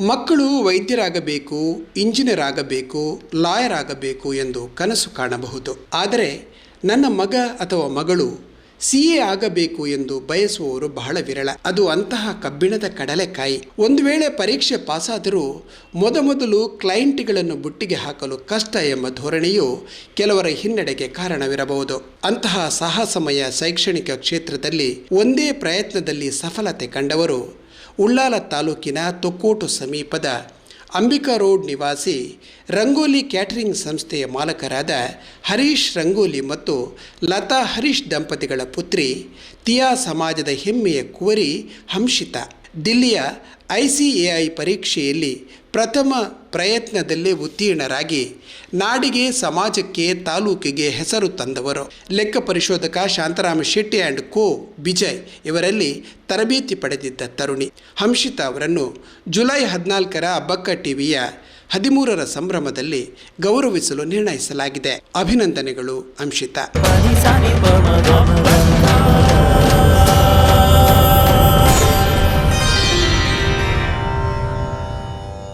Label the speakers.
Speaker 1: ಮಕ್ಕಳು ವೈದ್ಯರಾಗಬೇಕು ಇಂಜಿನಿಯರ್ ಆಗಬೇಕು ಲಾಯರ್ ಆಗಬೇಕು ಎಂದು ಕನಸು ಕಾಣಬಹುದು. ಆದರೆ ನನ್ನ ಮಗ ಅಥವಾ ಮಗಳು ಸಿ ಎ ಆಗಬೇಕು ಎಂದು ಬಯಸುವವರು ಬಹಳ ವಿರಳ. ಅದು ಅಂತಹ ಕಬ್ಬಿಣದ ಕಡಲೆಕಾಯಿ. ಒಂದು ವೇಳೆ ಪರೀಕ್ಷೆ ಪಾಸಾದರೂ ಮೊದಮೊದಲು ಕ್ಲೈಂಟ್ಗಳನ್ನು ಬುಟ್ಟಿಗೆ ಹಾಕಲು ಕಷ್ಟ ಎಂಬ ಧೋರಣೆಯು ಕೆಲವರ ಹಿನ್ನಡೆಗೆ ಕಾರಣವಿರಬಹುದು. ಅಂತಹ ಸಾಹಸಮಯ ಶೈಕ್ಷಣಿಕ ಕ್ಷೇತ್ರದಲ್ಲಿ ಒಂದೇ ಪ್ರಯತ್ನದಲ್ಲಿ ಸಫಲತೆ ಕಂಡವರು ಉಳ್ಳಾಲ ತಾಲೂಕಿನ ತೊಕ್ಕೋಟು ಸಮೀಪದ ಅಂಬಿಕಾ ರೋಡ್ ನಿವಾಸಿ ರಂಗೋಲಿ ಕ್ಯಾಟರಿಂಗ್ ಸಂಸ್ಥೆಯ ಮಾಲಕರಾದ ಹರೀಶ್ ರಂಗೋಲಿ ಮತ್ತು ಲತಾ ಹರೀಶ್ ದಂಪತಿಗಳ ಪುತ್ರಿ ತಿಯಾ ಸಮಾಜದ ಹೆಮ್ಮೆಯ ಕುವರಿ ಹಂಷಿತಾ ದಿಲ್ಲಿಯ ಐ ಸಿ ಎ ಐ ಪರೀಕ್ಷೆಯಲ್ಲಿ ಪ್ರಥಮ ಪ್ರಯತ್ನದಲ್ಲೇ ಉತ್ತೀರ್ಣರಾಗಿ ನಾಡಿಗೆ ಸಮಾಜಕ್ಕೆ ತಾಲೂಕಿಗೆ ಹೆಸರು ತಂದವರು. ಲೆಕ್ಕ ಪರಿಶೋಧಕ ಶಾಂತರಾಮ ಶೆಟ್ಟಿ ಆ್ಯಂಡ್ ಕೋ ವಿಜಯ್ ಇವರಲ್ಲಿ ತರಬೇತಿ ಪಡೆದಿದ್ದ ತರುಣಿ. ಹಂಷಿತಾ ಅವರನ್ನು ಜುಲೈ ಹದಿನಾಲ್ಕರ ಅಬ್ಬಕ್ಕ ಟಿವಿಯ ಹದಿಮೂರರ ಸಂಭ್ರಮದಲ್ಲಿ ಗೌರವಿಸಲು ನಿರ್ಣಯಿಸಲಾಗಿದೆ. ಅಭಿನಂದನೆಗಳು ಹಂಷಿತಾ.